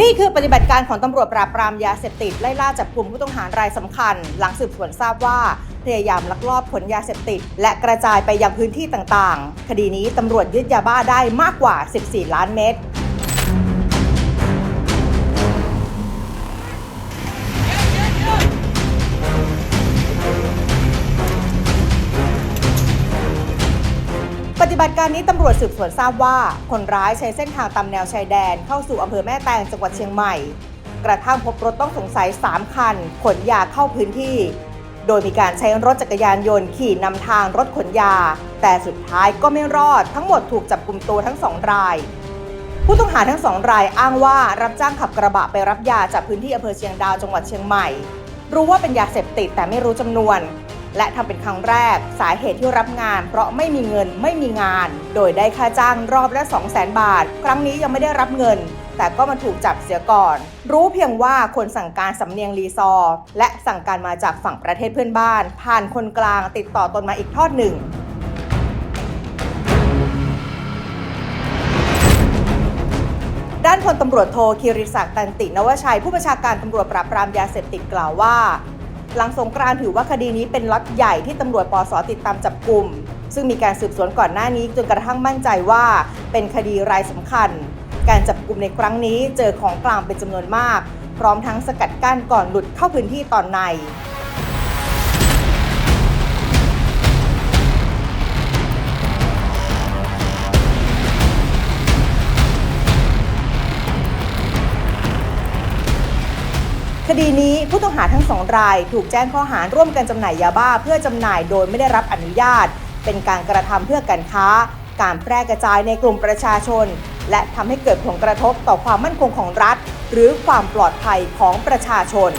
นี่คือปฏิบัติการของตำรวจปราบปรามยาเสพติดไล่ล่าจับกลุ่มผู้ต้องหารายสำคัญ หลังสืบสวนทราบว่าพยายามลักลอบขนยาเสพติด และกระจายไปยังพื้นที่ต่างๆ คดีนี้ตำรวจยึดยาบ้าได้มากกว่า 14 ล้านเม็ด ฏิบัติการนี้ตำรวจสืบสวนทราบว่า คนร้ายใช้เส้นทางตามแนวชายแดนเข้าสู่อำเภอแม่แตงจังหวัดเชียงใหม่ กระทั่งพบรถต้องสงสัย 3 คัน ขนยาเข้าพื้นที่ โดยมีการใช้รถจักรยานยนต์ขี่นำทางรถขนยา แต่สุดท้ายก็ไม่รอดทั้งหมดถูกจับกลุ่มตัวทั้งสองราย ผู้ต้องหาทั้งสองรายอ้างว่ารับจ้างขับกระบะไปรับยาจากพื้นที่อำเภอเชียงดาวจังหวัดเชียงใหม่ รู้ว่าเป็นยาเสพติดแต่ไม่รู้จำนวน และทำเป็นครั้งแรก สาเหตุที่รับงาน เพราะไม่มีเงินไม่มีงาน โดยได้ค่าจ้างรอบละ2 0 0 0 0 0 บาท ครั้งนี้ยังไม่ได้รับเงิน แต่ก็มาถูกจับเสียก่อน รู้เพียงว่าคนสั่งการสำเนียงรีซอ และสั่งการมาจากฝั่งประเทศเพื่อนบ้าน ผ่านคนกลางติดต่อตนมาอีกทอดหนึ่งด้านพลตำรวจโทคีริศักดิ์ตันตินวชัย ผู้บัญชาการตำรวจปราบปรามยาเสพติดกล่าวว่า หลังสงกรานถือว่าคดีนี้เป็นล็อตใหญ่ที่ตำรวจปสติดตามจับกลุ่ม ซึ่งมีการสืบสวนก่อนหน้านี้จนกระทั่งมั่นใจว่าเป็นคดีรายสำคัญ การจับกลุ่มในครั้งนี้เจอของกลางเป็นจำนวนมาก พร้อมทั้งสกัดกั้นก่อนหลุดเข้าพื้นที่ตอนใน คดีนี้ผู้ต้องหาทั้งสองรายถูกแจ้งข้อหาร่วมกันจำหน่ายยาบ้า เพื่อจำหน่ายโดยไม่ได้รับอนุญาต เป็นการกระทำเพื่อการค้า การแพร่กระจายในกลุ่มประชาชน และทำให้เกิดผลกระทบต่อความมั่นคงของรัฐ หรือความปลอดภัยของประชาชน